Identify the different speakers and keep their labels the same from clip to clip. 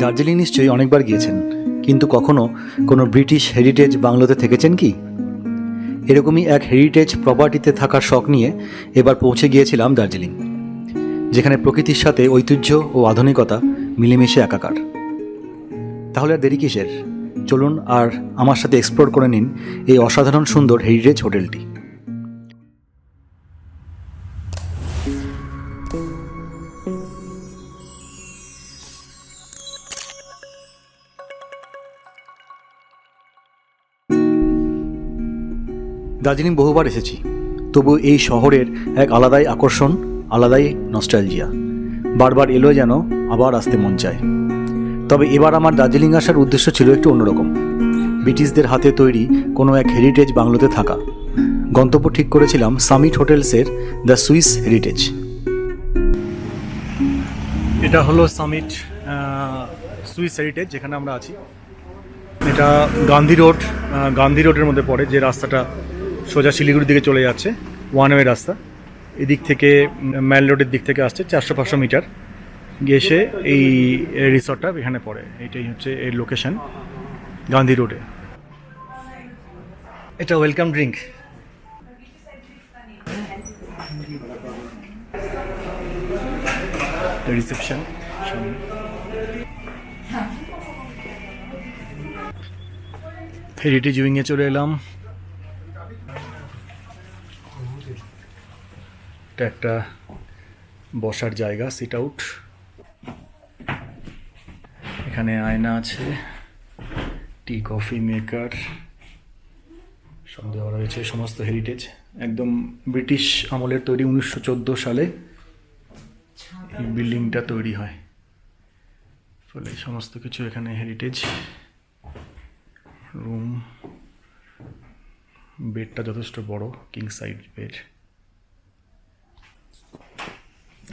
Speaker 1: দার্জিলিং নিশ্চয়ই অনেকবার গিয়েছেন, কিন্তু কখনো কোনো ব্রিটিশ হেরিটেজ বাংলোতে থেকেছেন কি? এরকমই এক হেরিটেজ প্রপার্টিতে থাকার শখ নিয়ে এবার পৌঁছে গিয়েছিলাম দার্জিলিং, যেখানে প্রকৃতির সাথে ঐতিহ্য ও আধুনিকতা মিলেমিশে একাকার। তাহলে আর দেরি কিসের? চলুন আর আমার সাথে এক্সপ্লোর করে নিন এই অসাধারণ সুন্দর হেরিটেজ হোটেলটি। দার্জিলিং বহুবার এসেছি। তবু এই শহরের এক আলাদাই আকর্ষণ, আলাদাই নস্টালজিয়া বারবার এলো যেন আবার আসতে মন চায়। তবে এবার আমার দার্জিলিং আসার উদ্দেশ্য ছিল একটু অন্যরকম। ব্রিটিশদের হাতে তৈরি কোনো এক হেরিটেজ বাংলোতে থাকা। গন্তব্য ঠিক করেছিলাম সামিট হোটেলসের দ্য সুইস হেরিটেজ এটা হলো সামিট সুইস হেরিটেজ যেখানে আমরা আছি। এটা গান্ধী রোড গান্ধী রোডের মধ্যে পড়ে যে রাস্তাটা সোজা শিলিগুড়ির দিকে চলে যাচ্ছে ওয়ান ওয়ে রাস্তা। এদিক থেকে ম্যাল রোডের দিক থেকে আসছে চারশো পাঁচশো মিটার। এসে এই রিসর্টটা এখানে পড়ে। এইটাই হচ্ছে এর লোকেশন গান্ধী রোডে এটা ওয়েলকাম ড্রিঙ্ক রিসেপশন হেরিটেজ উইংয়ে চলে এলাম। এটা একটা বসার জায়গা সিট আউট এখানে আয়না আছে, টি কফি মেকার, সব দেওয়া রয়েছে, সমস্ত হেরিটেজ একদম ব্রিটিশ আমলের তৈরি উনিশশো চোদ্দ সালে এই বিল্ডিংটা তৈরি হয়। ফলে সমস্ত কিছু এখানে হেরিটেজ রুম বেডটা যথেষ্ট বড় কিং সাইড বেড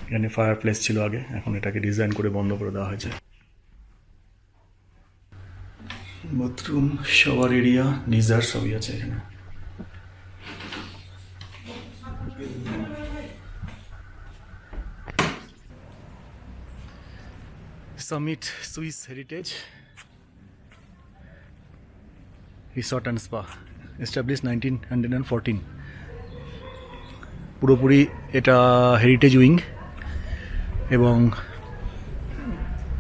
Speaker 1: এখানে ফায়ার প্লেস ছিল আগে, এখন এটাকে ডিজাইন করে বন্ধ করে দেওয়া হয়েছে। বাথরুম শাওয়ার এরিয়া গিজার সবই আছে এখানে। Summit Swiss heritage resort and spa establish nineteen hundred and fourteen পুরোপুরি এটা হেরিটেজ উইং এবং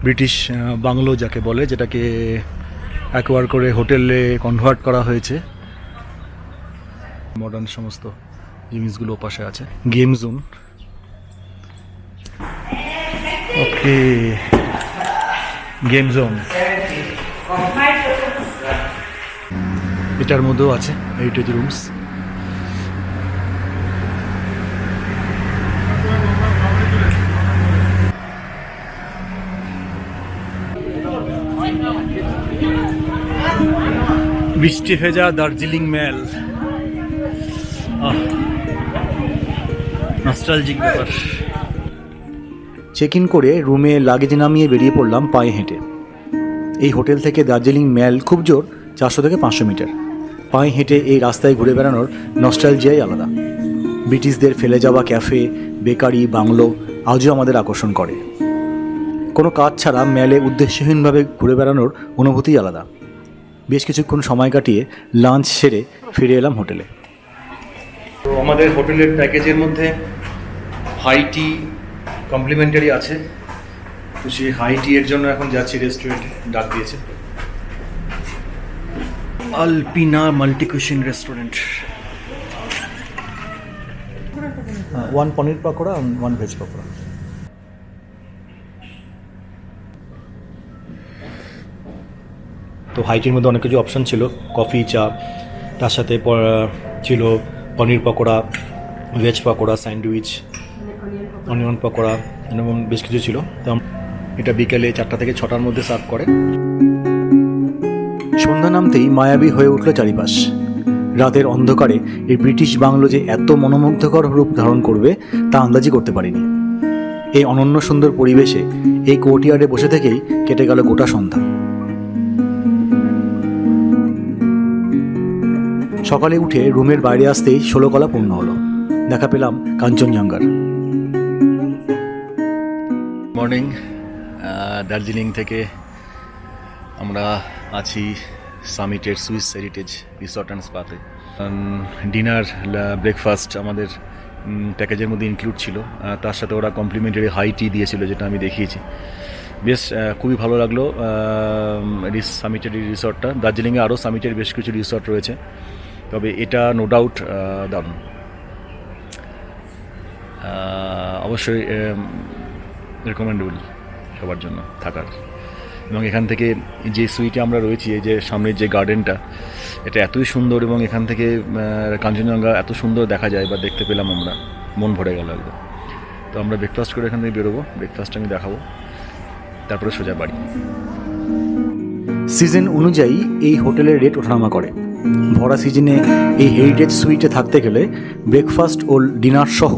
Speaker 1: ব্রিটিশ বাংলো যাকে বলে, যেটাকে অ্যাকোয়ার করে হোটেলে কনভার্ট করা হয়েছে। মডার্ন সমস্ত জিনিসগুলো পাশে আছে। Game zone okay game zone এটার মধ্যেও আছে হেরিটেজ রুমস বৃষ্টি ভেজা দার্জিলিং মেল। নস্টালজিক ব্যাপার। চেক ইন করে রুমে লাগেজ নামিয়ে বেরিয়ে পড়লাম পায়ে হেঁটে। এই হোটেল থেকে দার্জিলিং মেল খুব জোর, চারশো থেকে পাঁচশো মিটার। পায়ে হেঁটে এই রাস্তায় ঘুরে বেড়ানোর নস্টালজিয়াই আলাদা। ব্রিটিশদের ফেলে যাওয়া ক্যাফে বেকারি, বাংলো আজও আমাদের আকর্ষণ করে। কোনো কাজ ছাড়া মেলে উদ্দেশ্যহীনভাবে ঘুরে বেড়ানোর অনুভূতি আলাদা। বেশ কিছুক্ষণ সময় কাটিয়ে লাঞ্চ সেরে ফিরে এলাম হোটেলে। তো আমাদের হোটেলের প্যাকেজের মধ্যে হাই টি কমপ্লিমেন্টারি আছে। তো সেই হাই টি এর জন্য এখন যাচ্ছি রেস্টুরেন্টে ডাক দিয়েছে। Alpina multicuisine restaurant. One paneer pakora one veg pakora. তো হাইটির মধ্যে অনেক কিছু অপশান ছিল। কফি চা, তার সাথে ছিল paneer pakora veg pakora sandwich onion pakora, এরকম বেশ কিছু ছিল। তো এটা বিকেলে চারটা থেকে ছটার মধ্যে সার্ভ করে। সন্ধ্যা নামতেই মায়াবী হয়ে উঠল চারিপাশ। রাতের অন্ধকারে এই ব্রিটিশ বাংলো যে এত মনোমুগ্ধকর রূপ ধারণ করবে, তা আন্দাজই করতে পারিনি। এই অনন্য সুন্দর পরিবেশে এই কোর্টিয়ার্ডে বসে থেকেই কেটে গেল গোটা সন্ধ্যা। সকালে উঠে রুমের বাইরে আসতেই ষোলো কলা পূর্ণ হলো। দেখা পেলাম কাঞ্চনজঙ্ঘার। মর্নিং দার্জিলিং থেকে আমরা আছি সামিটের সুইস হেরিটেজ রিসর্ট অ্যান্ড স্পাতে। ডিনার ব্রেকফাস্ট আমাদের প্যাকেজের মধ্যে ইনক্লুড ছিল। তার সাথে ওরা কমপ্লিমেন্টারি হাই টি দিয়েছিল, যেটা আমি দেখিয়েছি। বেশ খুবই ভালো লাগল সামিটের রিসর্টটা। দার্জিলিংয়ে আরও সামিটের বেশ কিছু রিসর্ট রয়েছে। তবে এটা নো ডাউট দারুণ। অবশ্যই রেকমেন্ডেবল সবার জন্য থাকার। এবং এখান থেকে যে সুইটে আমরা রয়েছি, এই যে সামনের যে গার্ডেনটা এটা এতই সুন্দর এবং এখান থেকে কাঞ্চনজঙ্ঘা এত সুন্দর দেখা যায় বা দেখতে পেলাম আমরা, মন ভরে গেল একদম। তো আমরা ব্রেকফাস্ট করে এখান থেকে বেরোবো ব্রেকফাস্ট আমি দেখাবো, তারপরে সোজা বাড়ি। সিজন অনুযায়ী এই হোটেলের রেট ওঠানামা করে। ভরা সিজনে এই হেরিটেজ সুইটে থাকতে গেলে ব্রেকফাস্ট ও ডিনার সহ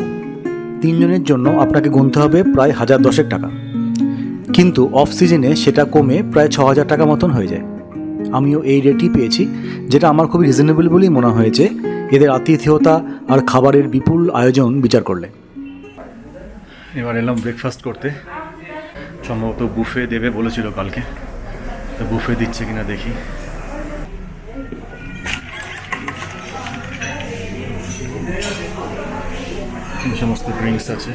Speaker 1: তিনজনের জন্য আপনাকে গুনতে হবে প্রায় হাজার দশেক টাকা। কিন্তু অফ সিজনে সেটা কমে প্রায় ছ হাজার টাকা মতন হয়ে যায়। আমিও এই রেটই পেয়েছি, যেটা আমার খুবই রিজনেবল বলেই মনে হয়েছে। এদের আতিথেয়তা আর খাবারের বিপুল আয়োজন বিচার করলে। এবার এলাম ব্রেকফাস্ট করতে। সম্ভবত বুফে দেবে বলেছিল কালকে। তো বুফে দিচ্ছে কিনা দেখি। এই সমস্ত ড্রিঙ্কস আছে।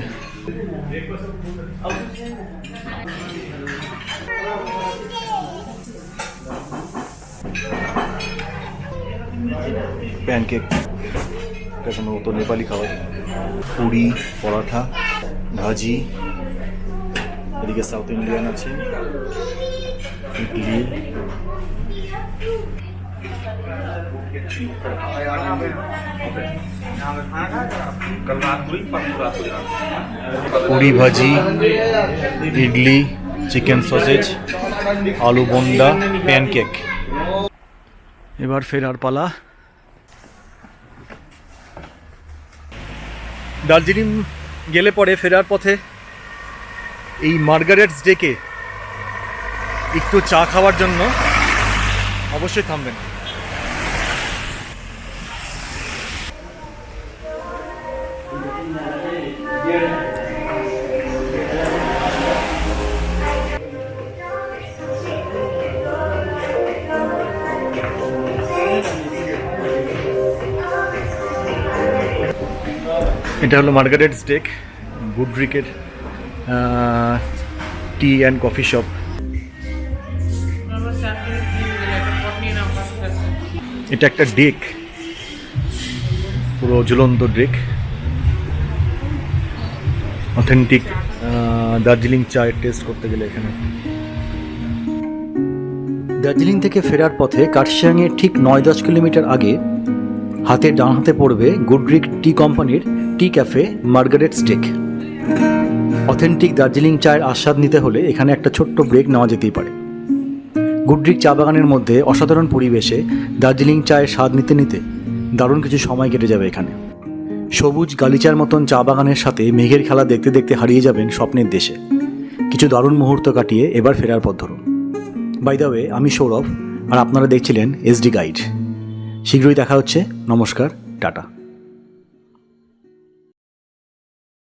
Speaker 1: প্যানকেক এটা সম্ভবত নেপালি খাবার। পুরি পরাঠা ভাজি, এদিকে সাউথ ইন্ডিয়ান আছে। ইডলি পুরি ভাজি ইডলি চিকেন সসেজ আলু বন্ডা প্যানকেক এবার ফেরার পালা। দার্জিলিং গেলে পরে ফেরার পথে এই মার্গারেটস ডেকে একটু চা খাওয়ার জন্য অবশ্যই থামবেন। এটা হলো মার্গারেট স্টেক গুডরিকের টি অ্যান্ড কফি শপ। এটা একটা ডেক। পুরো ঝুলন্ত ডেক। অথেন্টিক দার্জিলিং চায়ের টেস্ট করতে গেলে এখানে। দার্জিলিং থেকে ফেরার পথে কার্শিয়াংয়ের ঠিক নয় দশ কিলোমিটার আগে হাতে ডান হাতে পড়বে গুডরিক টি কোম্পানির tea cafe Margaret's deck authentic Darjeeling চায়ের আস্বাদ নিতে হলে এখানে একটা ছোট্ট ব্রেক নেওয়া যেতেই পারে। গুডরিক চা বাগানের মধ্যে অসাধারণ পরিবেশে দার্জিলিং চায়ের স্বাদ নিতে নিতে দারুণ কিছু সময় কেটে যাবে এখানে। সবুজ গালিচার মতন চা বাগানের সাথে মেঘের খেলা দেখতে দেখতে হারিয়ে যাবেন স্বপ্নের দেশে। কিছু দারুণ মুহূর্ত কাটিয়ে এবার ফেরার পথ ধরুন। বাই ওয়ে আমি সৌরভ, আর আপনারা দেখছিলেন এসডি গাইড শীঘ্রই দেখা হচ্ছে। নমস্কার, টাটা।